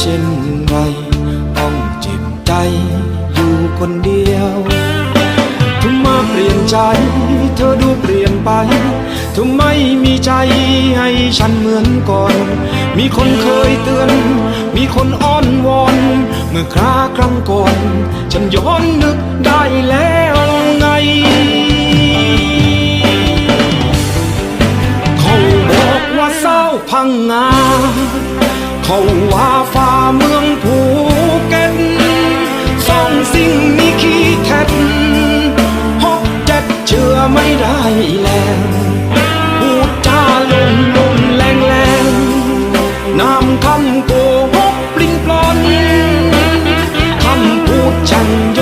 เช่นไร ต้องเจ็บใจอยู่คนเดียวทำไมาเปลี่ยนใจ เธอดูเปลี่ยนไปทำไมมีใจให้ฉันเหมือนก่อน มีคนเคยเตือน มีคนอ้อนวอน เมื่อคราครั้งก่อน ฉันย้อนนึกได้แล้วไงเขาบอกว่าเศร้าพังงาเขาว่าฟ้า สิ่งนี้ขี้แท็ดหกเจ็ดเชื่อไม่ได้แล้วพูดจาลมลมแรงแรงนำคำโกหกปลิ้นปลอนคำพูดฉันย